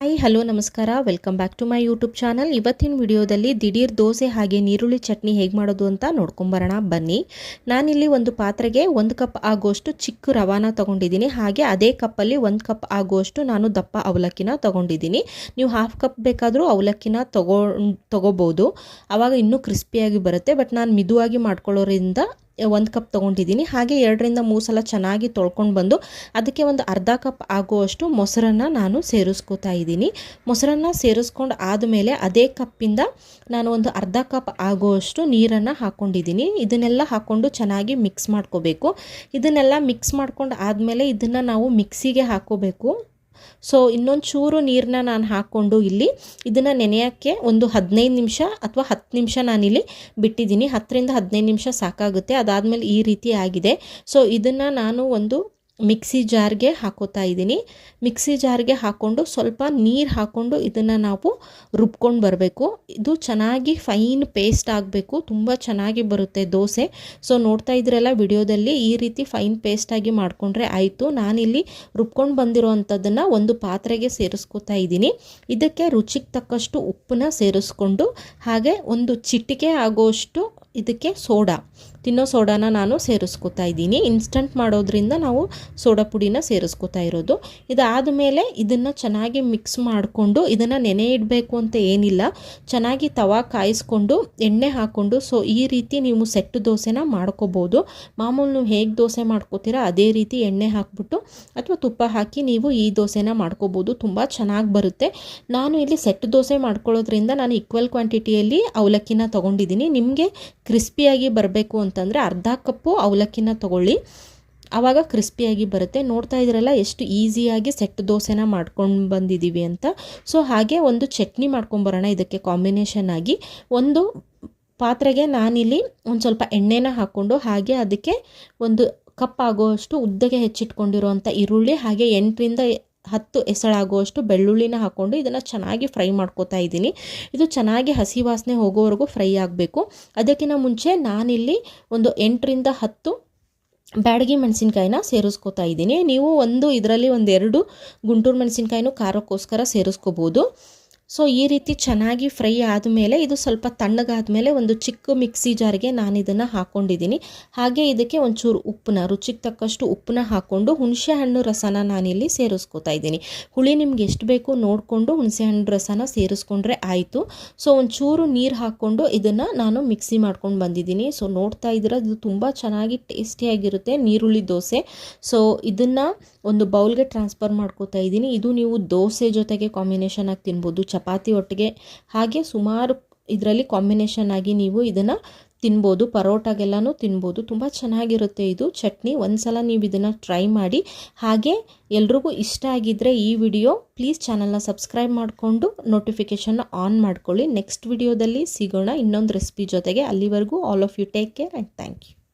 Hi hello ನಮಸ್ಕಾರ. Welcome back to my YouTube channel ಇವತ್ತಿನ ವಿಡಿಯೋದಲ್ಲಿ ದಿಢೀರ್ ದೋಸೆ ಹಾಗೆ ನೀರುಳ್ಳಿ ಚಟ್ನಿ ಹೇಗೆ ಮಾಡೋದು ಅಂತ ನೋಡ್ಕೊಂಬರೋಣ. ಬನ್ನಿ. ನಾನಿಲ್ಲಿ ಒಂದು ಪಾತ್ರೆಗೆ ಒಂದು ಕಪ್ ಆಗೋಷ್ಟು ಚಿಕ್ಕ ರವಾನ ತೊಗೊಂಡಿದ್ದೀನಿ. ಹಾಗೆ ಅದೇ ಕಪ್ಪಲ್ಲಿ ಒಂದು ಕಪ್ ಆಗೋಷ್ಟು ನಾನು ದಪ್ಪ ಅವಲಕ್ಕಿನ ತೊಗೊಂಡಿದ್ದೀನಿ. ನೀವು ಹಾಫ್ ಕಪ್ ಬೇಕಾದರೂ ಅವಲಕ್ಕಿನ ತಗೋ, ತೊಗೋಬೋದು. ಆವಾಗ ಇನ್ನೂ ಕ್ರಿಸ್ಪಿಯಾಗಿ ಬರುತ್ತೆ. ಬಟ್ ನಾನು ಮಿದುವಾಗಿ ಮಾಡ್ಕೊಳ್ಳೋದ್ರಿಂದ ಒಂದು ಕಪ್ ತೊಗೊಂಡಿದ್ದೀನಿ. ಹಾಗೆ ಎರಡರಿಂದ ಮೂರು ಸಲ ಚೆನ್ನಾಗಿ ತೊಳ್ಕೊಂಡು ಬಂದು ಅದಕ್ಕೆ ಒಂದು ಅರ್ಧ ಕಪ್ ಆಗುವಷ್ಟು ಮೊಸರನ್ನು ನಾನು ಸೇರಿಸ್ಕೋತಾ ಇದ್ದೀನಿ. ಮೊಸರನ್ನು ಸೇರಿಸ್ಕೊಂಡು ಆದಮೇಲೆ ಅದೇ ಕಪ್ಪಿಂದ ನಾನು ಒಂದು ಅರ್ಧ ಕಪ್ ಆಗುವಷ್ಟು ನೀರನ್ನು ಹಾಕ್ಕೊಂಡಿದ್ದೀನಿ ಇದನ್ನೆಲ್ಲ ಹಾಕ್ಕೊಂಡು ಚೆನ್ನಾಗಿ ಮಿಕ್ಸ್ ಮಾಡ್ಕೋಬೇಕು. ಇದನ್ನೆಲ್ಲ ಮಿಕ್ಸ್ ಮಾಡ್ಕೊಂಡು ಆದಮೇಲೆ ಇದನ್ನು ನಾವು ಮಿಕ್ಸಿಗೆ ಹಾಕೋಬೇಕು. ಸೊ ಇನ್ನೊಂದು ಚೂರು ನೀರನ್ನ ನಾನು ಹಾಕ್ಕೊಂಡು ಇಲ್ಲಿ ಇದನ್ನು ನೆನೆಯೋಕ್ಕೆ ಒಂದು ಹದಿನೈದು ನಿಮಿಷ ಅಥವಾ ಹತ್ತು ನಿಮಿಷ ನಾನಿಲ್ಲಿ ಬಿಟ್ಟಿದ್ದೀನಿ. ಹತ್ತರಿಂದ ಹದಿನೈದು ನಿಮಿಷ ಸಾಕಾಗುತ್ತೆ. ಅದಾದಮೇಲೆ ಈ ರೀತಿ ಆಗಿದೆ. ಸೊ ಇದನ್ನು ನಾನು ಒಂದು ಮಿಕ್ಸಿ ಜಾರ್ಗೆ ಹಾಕೋತಾ ಇದ್ದೀನಿ. ಮಿಕ್ಸಿ ಜಾರ್ಗೆ ಹಾಕ್ಕೊಂಡು ಸ್ವಲ್ಪ ನೀರು ಹಾಕ್ಕೊಂಡು ಇದನ್ನು ನಾವು ರುಬ್ಕೊಂಡು ಬರಬೇಕು. ಇದು ಚೆನ್ನಾಗಿ ಫೈನ್ ಪೇಸ್ಟ್ ಆಗಬೇಕು. ತುಂಬ ಚೆನ್ನಾಗಿ ಬರುತ್ತೆ ದೋಸೆ. ಸೊ, ನೋಡ್ತಾ ಇದ್ರಲ್ಲ ವಿಡಿಯೋದಲ್ಲಿ ಈ ರೀತಿ ಫೈನ್ ಪೇಸ್ಟಾಗಿ ಮಾಡಿಕೊಂಡ್ರೆ ಆಯಿತು. ನಾನಿಲ್ಲಿ ರುಬ್ಕೊಂಡು ಬಂದಿರೋ ಅಂಥದ್ದನ್ನು ಒಂದು ಪಾತ್ರೆಗೆ ಸೇರಿಸ್ಕೋತಾ ಇದ್ದೀನಿ. ಇದಕ್ಕೆ ರುಚಿಗೆ ತಕ್ಕಷ್ಟು ಉಪ್ಪನ್ನ ಸೇರಿಸ್ಕೊಂಡು ಹಾಗೆ ಒಂದು ಚಿಟಿಕೆ ಆಗೋಷ್ಟು ಇದಕ್ಕೆ ಸೋಡಾ. ತಿನ್ನೋ ಸೋಡಾನ ನಾನು ಸೇರಿಸ್ಕೊತಾ ಇದ್ದೀನಿ. ಇನ್ಸ್ಟಂಟ್ ಮಾಡೋದ್ರಿಂದ ನಾವು ಸೋಡಾ ಪುಡಿನ ಸೇರಿಸ್ಕೊತಾ ಇರೋದು. ಇದಾದ ಮೇಲೆ ಇದನ್ನು ಚೆನ್ನಾಗಿ ಮಿಕ್ಸ್ ಮಾಡಿಕೊಂಡು ಇದನ್ನು ನೆನೆ ಇಡಬೇಕು ಅಂತ ಏನಿಲ್ಲ. ಚೆನ್ನಾಗಿ ತವಾ ಕಾಯಿಸ್ಕೊಂಡು, ಎಣ್ಣೆ ಹಾಕ್ಕೊಂಡು ಸೊ ಈ ರೀತಿ ನೀವು ಸೆಟ್ಟು ದೋಸೆನ ಮಾಡ್ಕೋಬೋದು. ಮಾಮೂಲು ನೀವು ಹೇಗೆ ದೋಸೆ ಮಾಡ್ಕೋತೀರಾ ಅದೇ ರೀತಿ ಎಣ್ಣೆ ಹಾಕ್ಬಿಟ್ಟು ಅಥವಾ ತುಪ್ಪ ಹಾಕಿ ನೀವು ಈ ದೋಸೆನ ಮಾಡ್ಕೋಬೋದು. ತುಂಬ ಚೆನ್ನಾಗಿ ಬರುತ್ತೆ. ನಾನು ಇಲ್ಲಿ ಸೆಟ್ ದೋಸೆ ಮಾಡ್ಕೊಳ್ಳೋದ್ರಿಂದ ನಾನು ಈಕ್ವಲ್ ಕ್ವಾಂಟಿಟಿಯಲ್ಲಿ ಅವಲಕ್ಕಿನ ತೊಗೊಂಡಿದ್ದೀನಿ. ನಿಮಗೆ ಕ್ರಿಸ್ಪಿಯಾಗಿ ಬರಬೇಕು ಅಂತಂದರೆ ಅರ್ಧ ಕಪ್ಪು ಅವಲಕ್ಕಿನ ತಗೊಳ್ಳಿ. ಆವಾಗ ಕ್ರಿಸ್ಪಿಯಾಗಿ ಬರುತ್ತೆ. ನೋಡ್ತಾ ಇದ್ರಲ್ಲ ಎಷ್ಟು ಈಸಿಯಾಗಿ ಸೆಟ್ ದೋಸೆನ ಮಾಡ್ಕೊಂಡು ಬಂದಿದ್ದೀವಿ ಅಂತ. ಸೊ, ಹಾಗೆ ಒಂದು ಚಟ್ನಿ ಮಾಡ್ಕೊಂಬರೋಣ ಇದಕ್ಕೆ ಕಾಂಬಿನೇಷನ್ ಆಗಿ. ಒಂದು ಪಾತ್ರೆಗೆ ನಾನಿಲ್ಲಿ ಒಂದು ಸ್ವಲ್ಪ ಎಣ್ಣೆನ ಹಾಕ್ಕೊಂಡು ಹಾಗೆ ಅದಕ್ಕೆ ಒಂದು ಕಪ್ ಆಗೋಷ್ಟು ಉದ್ದಗೆ ಹೆಚ್ಚಿಟ್ಕೊಂಡಿರುವಂಥ ಈರುಳ್ಳಿ, ಹಾಗೆ ಎಂಟರಿಂದ ಹತ್ತು ಎಸಳಾಗುವಷ್ಟು ಬೆಳ್ಳುಳ್ಳಿನ ಹಾಕ್ಕೊಂಡು ಇದನ್ನು ಚೆನ್ನಾಗಿ ಫ್ರೈ ಮಾಡ್ಕೋತಾ ಇದ್ದೀನಿ. ಇದು ಚೆನ್ನಾಗಿ ಹಸಿ ವಾಸನೆ ಹೋಗೋವರೆಗೂ ಫ್ರೈ ಆಗಬೇಕು. ಅದಕ್ಕಿಂತ ಮುಂಚೆ ನಾನಿಲ್ಲಿ ಒಂದು ಎಂಟರಿಂದ ಹತ್ತು ಬ್ಯಾಡಗಿ ಮೆಣಸಿನ್ಕಾಯಿನ ಸೇರಿಸ್ಕೋತಾ ಇದ್ದೀನಿ. ನೀವು ಒಂದು ಇದರಲ್ಲಿ ಒಂದೆರಡು ಗುಂಟೂರು ಮೆಣಸಿನ್ಕಾಯಿನೂ ಖಾರಕ್ಕೋಸ್ಕರ ಸೇರಿಸ್ಕೋಬೋದು. ಸೊ ಈ ರೀತಿ ಚೆನ್ನಾಗಿ ಫ್ರೈ ಆದಮೇಲೆ ಇದು ಸ್ವಲ್ಪ ತಣ್ಣಗಾದಮೇಲೆ ಒಂದು ಚಿಕ್ಕ ಮಿಕ್ಸಿ ಜಾರಿಗೆ ನಾನು ಇದನ್ನು ಹಾಕ್ಕೊಂಡಿದ್ದೀನಿ ಹಾಗೆ ಇದಕ್ಕೆ ಒಂಚೂರು ಉಪ್ಪನ್ನ, ರುಚಿಗೆ ತಕ್ಕಷ್ಟು ಉಪ್ಪನ್ನ ಹಾಕ್ಕೊಂಡು ಹುಣಸೆ ಹಣ್ಣು ರಸನ ನಾನಿಲ್ಲಿ ಸೇರಿಸ್ಕೋತಾ ಇದ್ದೀನಿ. ಹುಳಿ ನಿಮ್ಗೆ ಎಷ್ಟು ಬೇಕು ನೋಡಿಕೊಂಡು ಹುಣಸೆ ಹಣ್ಣು ರಸನ ಸೇರಿಸ್ಕೊಂಡ್ರೆ ಆಯಿತು. ಸೊ ಒಂಚೂರು ನೀರು ಹಾಕ್ಕೊಂಡು ಇದನ್ನು ನಾನು ಮಿಕ್ಸಿ ಮಾಡ್ಕೊಂಡು ಬಂದಿದ್ದೀನಿ. ಸೊ ನೋಡ್ತಾ ಇದ್ರೆ ಇದು ತುಂಬ ಚೆನ್ನಾಗಿ ಟೇಸ್ಟಿಯಾಗಿರುತ್ತೆ ನೀರುಳ್ಳಿ ದೋಸೆ. ಸೊ ಇದನ್ನು ಒಂದು ಬೌಲ್ಗೆ ಟ್ರಾನ್ಸ್ಫರ್ ಮಾಡ್ಕೋತಾ ಇದ್ದೀನಿ. ಇದು ನೀವು ದೋಸೆ ಜೊತೆಗೆ ಕಾಂಬಿನೇಷನ್ ಆಗಿ ತಿನ್ಬೋದು. ಚಪಾತಿ ಒಟ್ಟಿಗೆ. ಹಾಗೆ ಸುಮಾರು ಇದರಲ್ಲಿ ಕಾಂಬಿನೇಷನ್ ಆಗಿ ನೀವು ಇದನ್ನು ತಿನ್ಬೋದು. ಪರೋಟಾಗೆಲ್ಲನೂ ತಿನ್ಬೋದು. ತುಂಬ ಚೆನ್ನಾಗಿರುತ್ತೆ ಇದು. ಚಟ್ನಿ ಒಂದು ಸಲ ನೀವು ಇದನ್ನು ಟ್ರೈ ಮಾಡಿ. ಹಾಗೆ ಎಲ್ರಿಗೂ ಇಷ್ಟ ಆಗಿದ್ದರೆ ಈ ವಿಡಿಯೋ ಪ್ಲೀಸ್ ಚಾನಲ್ನ ಸಬ್ಸ್ಕ್ರೈಬ್ ಮಾಡಿಕೊಂಡು ನೋಟಿಫಿಕೇಷನ್ನ ಆನ್ ಮಾಡ್ಕೊಳ್ಳಿ. ನೆಕ್ಸ್ಟ್ ವಿಡಿಯೋದಲ್ಲಿ ಸಿಗೋಣ. ಇನ್ನೊಂದು ರೆಸಿಪಿ ಜೊತೆಗೆ ಅಲ್ಲಿವರೆಗೂ all of you take care and thank you